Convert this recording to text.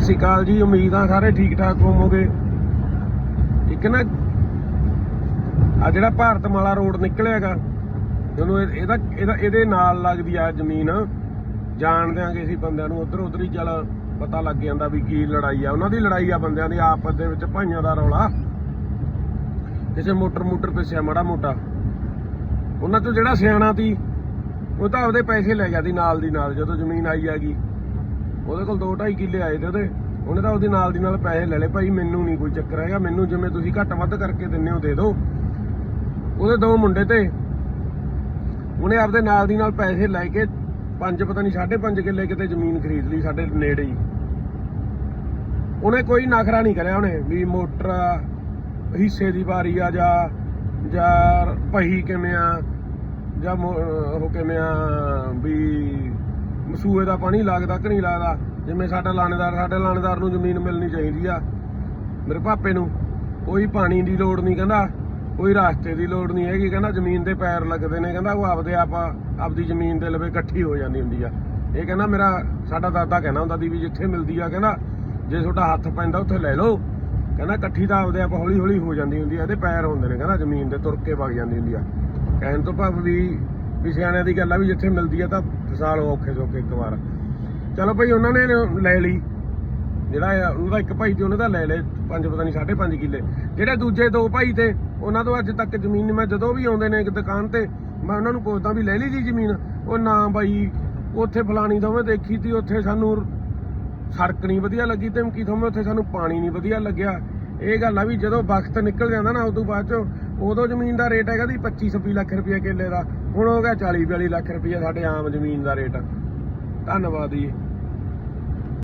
ਸਤਿ ਸ਼੍ਰੀ ਅਕਾਲ ਜੀ, ਉਮੀਦ ਆ ਸਾਰੇ ਠੀਕ ਠਾਕ ਹੋਵੋਗੇ। ਇੱਕ ਨਾ, ਆ ਜਿਹੜਾ ਭਾਰਤ ਮਾਲਾ ਰੋਡ ਨਿਕਲਿਆਗਾ ਜਦੋਂ ਇਹ- ਇਹਦਾ ਇਹਦਾ ਇਹਦੇ ਨਾਲ ਲੱਗਦੀ ਆ ਜ਼ਮੀਨ। ਜਾਣ ਦਿਆਂਗੇ ਅਸੀਂ ਬੰਦਿਆਂ ਨੂੰ, ਉਧਰ ਉਧਰ ਹੀ ਚੱਲ ਪਤਾ ਲੱਗ ਜਾਂਦਾ ਵੀ ਕੀ ਲੜਾਈ ਆ। ਉਹਨਾਂ ਦੀ ਲੜਾਈ ਆ ਬੰਦਿਆਂ ਦੀ ਆਪਸ ਦੇ ਵਿੱਚ ਭਾਈਆਂ ਦਾ ਰੌਲਾ। ਕਿਸੇ ਮੋਟਰ ਮੋਟਰ ਪਿੱਛੇ ਮਾੜਾ ਮੋਟਾ। ਉਹਨਾਂ ਤੋਂ ਜਿਹੜਾ ਸਿਆਣਾ ਸੀ, ਉਹ ਤਾਂ ਆਪਦੇ ਪੈਸੇ ਲੈ ਗਿਆ ਸੀ ਨਾਲ ਦੀ ਨਾਲ, ਜਦੋਂ ਜ਼ਮੀਨ ਆਈ ਆ ਗਈ ਉਹਦੇ ਕੋਲ 2.5 ਕਿੱਲੇ ਆਏ ਤੇ ਉਹਦੇ। ਉਹਨੇ ਤਾਂ ਉਹਦੇ ਨਾਲ ਦੀ ਨਾਲ ਪੈਸੇ ਲੈ ਲਏ। ਭਾਈ, ਮੈਨੂੰ ਨਹੀਂ ਕੋਈ ਚੱਕਰ ਹੈਗਾ। ਮੈਨੂੰ ਜਿਵੇਂ ਤੁਸੀਂ ਘੱਟ ਵੱਧ ਕਰਕੇ ਦਿੰਨੇ ਹੋ, ਦੇ ਦਿਓ। ਉਹਦੇ ਦੋ ਮੁੰਡੇ ਤੇ। ਉਹਨੇ ਆਪਦੇ ਨਾਲ ਦੀ ਨਾਲ ਪੈਸੇ ਲੈ ਕੇ ਪੰਜ, ਪਤਾ ਨਹੀਂ 5.5 ਕਿੱਲੇ ਕਿਤੇ ਜ਼ਮੀਨ ਖਰੀਦ ਲਈ ਸਾਡੇ ਨੇੜੇ ਹੀ। ਉਹਨੇ ਕੋਈ ਨਖਰਾ ਨਹੀਂ ਕਰਿਆ ਉਹਨੇ ਵੀ ਮੋਟਰ ਹਿੱਸੇ ਦੀ ਵਾਰੀ ਆ, ਜਾਂ ਜਾਂ ਪਹੀ ਕਿਵੇਂ ਆ, ਜਾਂ ਉਹ ਕਿਵੇਂ ਆ, ਵੀ ਸੂਏ ਦਾ ਪਾਣੀ ਲੱਗਦਾ ਕਿ ਨਹੀਂ ਲੱਗਦਾ? ਜਿਵੇਂ ਸਾਡਾ ਲਾਣੇਦਾਰ ਸਾਡੇ ਲਾਣੇਦਾਰ ਨੂੰ ਜ਼ਮੀਨ ਮਿਲਣੀ ਚਾਹੀਦੀ ਆ। ਮੇਰੇ ਪਾਪੇ ਨੂੰ। ਕੋਈ ਪਾਣੀ ਦੀ ਲੋੜ ਨਹੀਂ, ਕਹਿੰਦਾ। ਕੋਈ ਰਾਸਤੇ ਦੀ ਲੋੜ ਨਹੀਂ ਹੈਗੀ, ਕਹਿੰਦਾ। ਜ਼ਮੀਨ ਦੇ ਪੈਰ ਲੱਗਦੇ ਨੇ, ਕਹਿੰਦਾ। ਉਹ ਆਪਦੇ ਆਪ ਆਪਦੀ ਜ਼ਮੀਨ ਦੇ ਲਵੇ ਇਕੱਠੀ ਹੋ ਜਾਂਦੀ ਹੁੰਦੀ ਆ। ਇਹ ਕਹਿੰਦਾ, ਮੇਰਾ, ਸਾਡਾ ਦਾਦਾ ਕਹਿੰਦਾ ਹੁੰਦਾ ਦੀ ਵੀ ਜਿੱਥੇ ਮਿਲਦੀ ਆ, ਕਹਿੰਦਾ, ਜੇ ਤੁਹਾਡਾ ਹੱਥ ਪੈਂਦਾ, ਉੱਥੇ ਲੈ ਲਓ। ਕਹਿੰਦਾ, ਇਕੱਠੀ ਤਾਂ ਆਪਦੇ ਆਪ ਹੌਲੀ ਹੌਲੀ ਹੋ ਜਾਂਦੀ ਹੁੰਦੀ ਆ, ਇਹਦੇ ਪੈਰ ਹੁੰਦੇ ਨੇ, ਕਹਿੰਦਾ। ਜ਼ਮੀਨ ਦੇ ਤੁਰ ਕੇ ਵਗ ਜਾਂਦੀ ਹੁੰਦੀ ਆ। ਕਹਿਣ ਤੋਂ ਭਾਵ ਵੀ ਵੀ ਸਿਆਣਿਆਂ ਦੀ ਗੱਲ ਆ ਵੀ ਜਿੱਥੇ ਮਿਲਦੀ ਆ ਤਾਂ ਫਸਾਲ ਔਖੇ ਸੌਖੇ ਇੱਕ ਵਾਰ। ਚਲੋ ਭਾਈ ਉਹਨਾਂ ਨੇ ਲੈ ਲਈ। ਜਿਹੜਾ ਆ, ਇੱਕ ਭਾਈ ਤੇ ਉਹਨੇ ਤਾਂ ਲੈ ਲਏ ਪੰਜ ਪਤਾ ਨਹੀਂ 5.5 ਕਿੱਲੇ। ਜਿਹੜੇ ਦੂਜੇ ਦੋ ਭਾਈ ਤੇ ਉਹਨਾਂ ਤੋਂ ਅੱਜ ਤੱਕ ਜ਼ਮੀਨ ਮੈਂ ਜਦੋਂ ਵੀ ਆਉਂਦੇ ਨੇ ਇੱਕ ਦੁਕਾਨ ਤੇ ਮੈਂ ਉਹਨਾਂ ਨੂੰ ਪੁੱਛਦਾ ਵੀ ਲੈ ਲਈ ਜੀ ਜ਼ਮੀਨ? ਉਹ ਨਾ ਬਾਈ ਉੱਥੇ ਫਲਾਣੀ ਦੋਵੇਂ ਦੇਖੀ ਤੀ ਉੱਥੇ ਸਾਨੂੰ ਸੜਕ ਨਹੀਂ ਵਧੀਆ ਲੱਗੀ ਤੇ ਕੀ ਥੋਵੇਂ ਉੱਥੇ ਸਾਨੂੰ ਪਾਣੀ ਨਹੀਂ ਵਧੀਆ ਲੱਗਿਆ। ਇਹ ਗੱਲ ਆ ਵੀ ਜਦੋਂ ਵਕਤ ਨਿਕਲ ਜਾਂਦਾ ਨਾ ਉਦੋਂ ਬਾਅਦ ਚੋਂ ਉਦੋਂ ਜ਼ਮੀਨ ਦਾ ਰੇਟ ਹੈਗਾ ਦੀ 25 26 ਲੱਖ ਰੁਪਏ ਕਿੱਲੇ ਦਾ। ਹੁਣ ਹੋ ਗਿਆ 40 42 ਲੱਖ ਰੁਪਏ ਸਾਡੇ ਆਮ ਜ਼ਮੀਨ ਦਾ ਰੇਟ। ਧੰਨਵਾਦ ਜੀ।